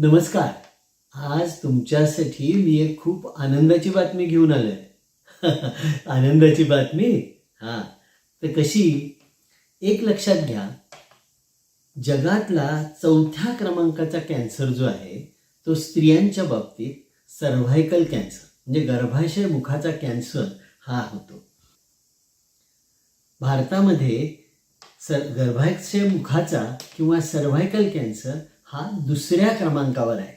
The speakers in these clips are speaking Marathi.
नमस्कार. आज तुमच्यासाठी मी एक खूप आनंदाची बातमी घेऊन आलोय. आनंदाची बातमी? हां. तर कशी? एक लक्षात घ्या. जगातला चौथ्या क्रमांकाचा कॅन्सर जो आहे तो स्त्रियांच्या बाबतीत सर्व्हायकल कॅन्सर म्हणजे गर्भाशय मुखाचा कॅन्सर हा होतो. भारतामध्ये सर गर्भाशय मुखाचा किंवा सर्व्हायकल कॅन्सर हा दुसऱ्या क्रमांकावर आहे.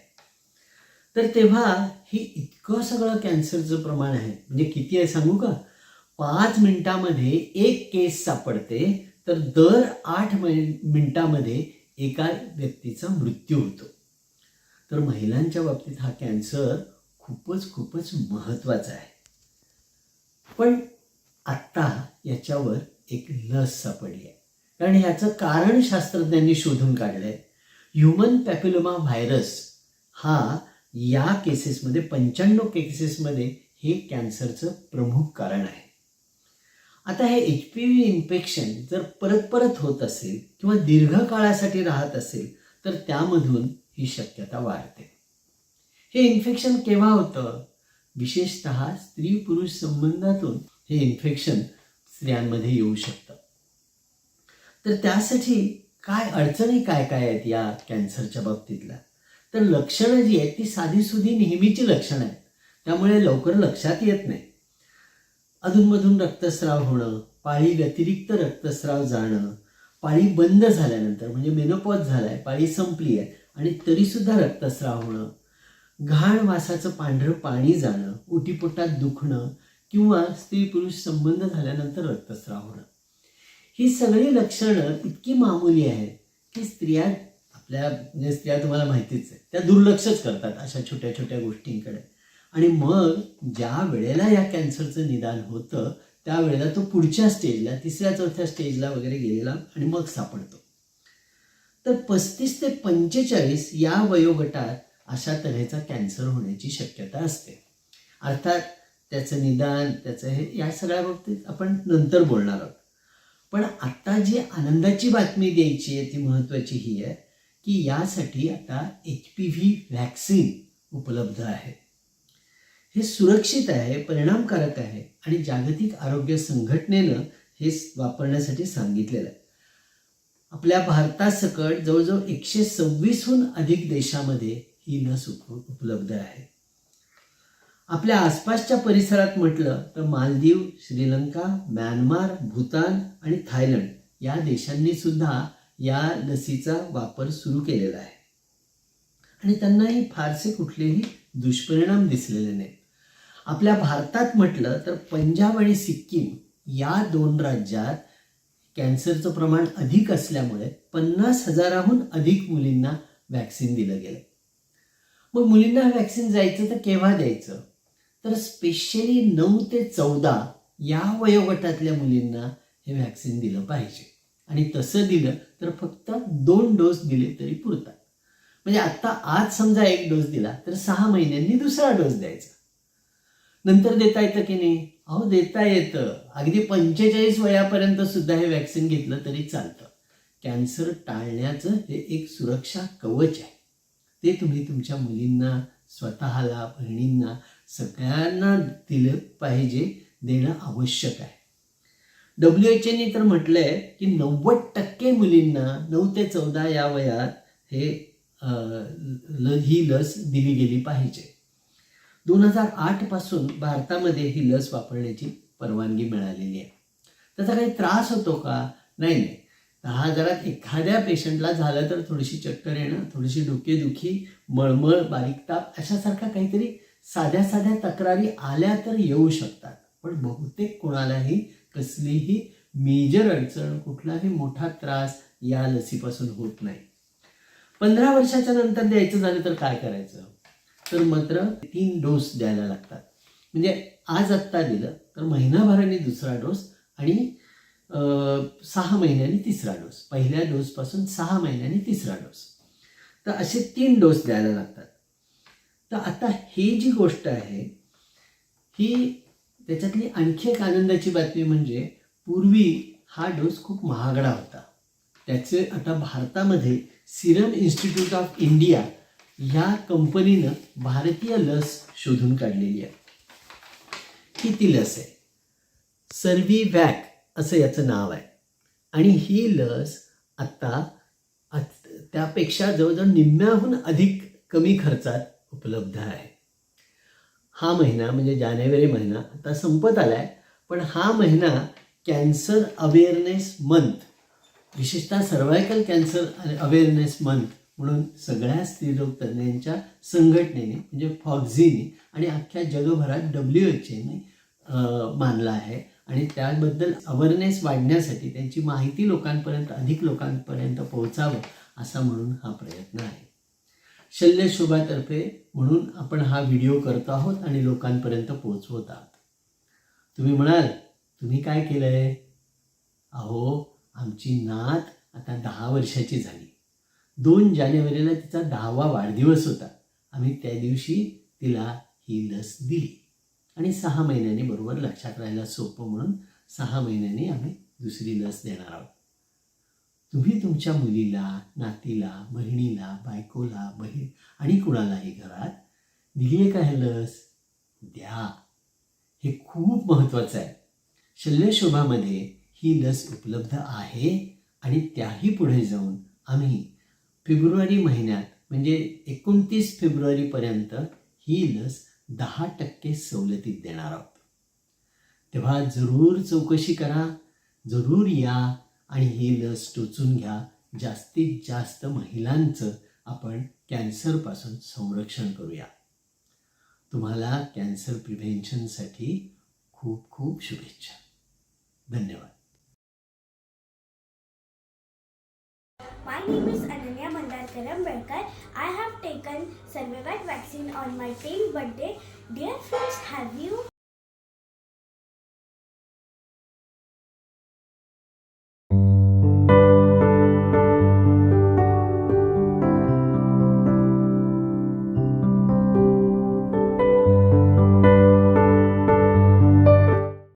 तर तेव्हा हे इतकं सगळं कॅन्सरचं प्रमाण आहे. म्हणजे किती आहे सांगू का? पाच मिनिटामध्ये एक केस सापडते तर दर आठ मिनिटामध्ये एका व्यक्तीचा मृत्यू होतो. तर महिलांच्या बाबतीत हा कॅन्सर खूपच खूपच महत्त्वाचा आहे. पण आत्ता याच्यावर एक लस सापडली आहे. कारण ह्याचं कारण शास्त्रज्ञांनी शोधून काढलं आहे ह्युमन पॅपिलोमा व्हायरस हा या केसेसमध्ये पंच्याण्णव केसेसमध्ये हे कॅन्सरचं प्रमुख कारण आहे. आता हे एच पी व्ही इन्फेक्शन जर परत परत होत असेल किंवा दीर्घकाळासाठी राहत असेल तर त्यामधून ही शक्यता वाढते. हे इन्फेक्शन केव्हा होतं? विशेषत स्त्री पुरुष संबंधातून हे इन्फेक्शन स्त्रियांमध्ये येऊ शकतं. तर त्यासाठी काय अडचणी काय काय आहेत या कॅन्सरच्या बाबतीतल्या? तर लक्षणं जी आहेत ती साधीसुधी नेहमीची लक्षणं आहेत. त्यामुळे लवकर लक्षात येत नाही. अधूनमधून रक्तस्राव होणं पाळी व्यतिरिक्त रक्तस्राव जाणं पाळी बंद झाल्यानंतर म्हणजे मेनोपॉज झालाय पाळी संपली आहे आणि तरीसुद्धा रक्तस्राव होणं घाण वासाचं पांढरं पाणी जाणं उटीपोटात दुखणं किंवा स्त्री पुरुष संबंध झाल्यानंतर रक्तस्राव होणं. ही सगळी लक्षणं इतकी मामूली आहेत की स्त्रिया आपल्या म्हणजे स्त्रिया तुम्हाला माहितीच आहे त्या दुर्लक्षच करतात अशा छोट्या छोट्या गोष्टींकडे. आणि मग ज्या वेळेला या कॅन्सरचं निदान होतं त्यावेळेला तो पुढच्या स्टेजला तिसऱ्या चौथ्या स्टेजला वगैरे गेलेला आणि मग सापडतो. तर पस्तीस ते पंचेचाळीस या वयोगटात अशा तऱ्हेचा कॅन्सर होण्याची शक्यता असते. अर्थात त्याचं निदान त्याचं हे या सगळ्या बाबतीत आपण नंतर बोलणार आहोत. पण आत्ता जी आनंदाची बातमी द्यायची आहे ती महत्त्वाची ही आहे की यासाठी आता एच पी व्ही व्हॅक्सिन उपलब्ध आहे. हे सुरक्षित आहे परिणामकारक आहे आणि जागतिक आरोग्य संघटनेनं हे वापरण्यासाठी सांगितलेलं आहे. आपल्या भारतासकट जवळजवळ एकशे सव्वीसहून अधिक देशामध्ये ही लस उप उपलब्ध आहे. आपल्या आसपासच्या परिसरात म्हटलं तर मालदीव श्रीलंका म्यानमार भूतान आणि थायलंड या देशांनी सुद्धा या लसीचा वापर सुरू केलेला आहे. आणि त्यांनाही फारसे कुठलेही दुष्परिणाम दिसलेले नाहीत. आपल्या भारतात म्हटलं तर पंजाब आणि सिक्कीम या दोन राज्यात कॅन्सरचं प्रमाण अधिक असल्यामुळे पन्नास हजाराहून अधिक मुलींना व्हॅक्सिन दिलं गेलं. मग मुलींना व्हॅक्सिन जायचं तर केव्हा द्यायचं? तर स्पेशली नऊ ते चौदा या वयोगटातल्या मुलींना हे व्हॅक्सिन दिलं पाहिजे. आणि तसं दिलं तर फक्त दोन डोस दिले तरी पुरतात. म्हणजे आत्ता आज समजा एक डोस दिला तर सहा महिन्यांनी दुसरा डोस द्यायचा. नंतर देता येतं की नाही? अहो देता येतं. अगदी पंचेचाळीस वयापर्यंत सुद्धा हे व्हॅक्सिन घेतलं तरी चालतं. कॅन्सर टाळण्याचं हे एक सुरक्षा कवच आहे. ते तुम्ही तुमच्या मुलींना स्वतःला बहिणींना सगळ्यांना दिलं पाहिजे देणं आवश्यक आहे. डब्ल्यू एच एने तर म्हटलंय की नव्वद टक्के मुलींना नऊ ते चौदा या वयात हे ल ही लस दिली गेली पाहिजे. दोन हजार आठपासून भारतामध्ये ही लस वापरण्याची परवानगी मिळालेली आहे. त्याचा काही त्रास होतो का? नाही नाही. दहा हजारात एखाद्या पेशंटला झालं तर थोडीशी चक्कर येणं थोडीशी डोकेदुखी मळमळ बारीक ताप अशासारखा काहीतरी साध्या साध्या तक्रारी आल्या तर येऊ शकतात. पण बहुतेक कोणालाही कसलीही मेजर अडचण कुठलाही मोठा त्रास या लसीपासून होत नाही. पंधरा वर्षाच्या नंतर द्यायचं झालं तर काय करायचं? तर मात्र तीन डोस द्यायला लागतात. म्हणजे आज आत्ता दिलं तर महिनाभराने दुसरा डोस आणि सहा महिन्यांनी तिसरा डोस. पहिल्या डोसपासून सहा महिन्यांनी तिसरा डोस. तर असे तीन डोस द्यायला लागतात. तर आता ही जी गोष्ट आहे ही त्याच्यातली आणखी एक आनंदाची बातमी म्हणजे पूर्वी हा डोस खूप महागडा होता. त्याचे आता भारतामध्ये सिरम इन्स्टिट्यूट ऑफ इंडिया या कंपनीनं भारतीय लस शोधून काढलेली आहे. ही ती लस आहे? सर्वी वॅक असं याचं नाव आहे. आणि ही लस आत्ता त्यापेक्षा जवळजवळ निम्म्याहून अधिक कमी खर्चात उपलब्ध आहे. हा महिना म्हणजे जानेवारी महिना आता संपत आला आहे पण हा महिना कॅन्सर अवेअरनेस मंथ विशेषतः सर्वायकल कॅन्सर अवेअरनेस मंथ म्हणून सगळ्या स्त्रीरोग तज्ज्ञांच्या संघटनेने म्हणजे फॉक्झीने आणि अख्ख्या जगभरात डब्ल्यू एच एने मानला आहे. आणि त्याबद्दल अवेअरनेस वाढण्यासाठी त्यांची माहिती लोकांपर्यंत अधिक लोकांपर्यंत पोहोचावं असा म्हणून हा प्रयत्न आहे. शल्य शोभातर्फे म्हणून आपण हा व्हिडिओ करत आहोत आणि लोकांपर्यंत पोहोचवत आहोत. तुम्ही म्हणाल तुम्ही काय केलं आहे अहो आमची नात आता दहा वर्षाची झाली. दोन जानेवारीला तिचा दहावा वाढदिवस होता. आम्ही त्या दिवशी तिला ही लस दिली आणि सहा महिन्यांनी बरोबर लक्षात राहायला सोपं म्हणून सहा महिन्यांनी आम्ही दुसरी लस देणार आहोत. तुम्ही तुमच्या मुलीला नातीला बहिणीला बायकोला बहीण आणि कुणालाही घरात दिली आहे का हे लस? द्या. हे खूप महत्त्वाचं आहे. शल्यशोभामध्ये ही लस उपलब्ध आहे आणि त्याही पुढे जाऊन आम्ही फेब्रुवारी महिन्यात म्हणजे एकोणतीस फेब्रुवारीपर्यंत ही लस दहा टक्के सवलतीत देणार आहोत. तेव्हा जरूर चौकशी करा जरूर या आणि ही लस टोचून घ्या जास्तीत जास्त महिलांचं आपण कॅन्सरपासून संरक्षण करूया तुम्हाला कॅन्सर प्रिव्हेन्शनसाठी खूप खूप शुभेच्छा धन्यवाद My name is Ananya Mandar Ambedkar. I have taken Cervivac vaccine on my 10th birthday. Dear friends, have you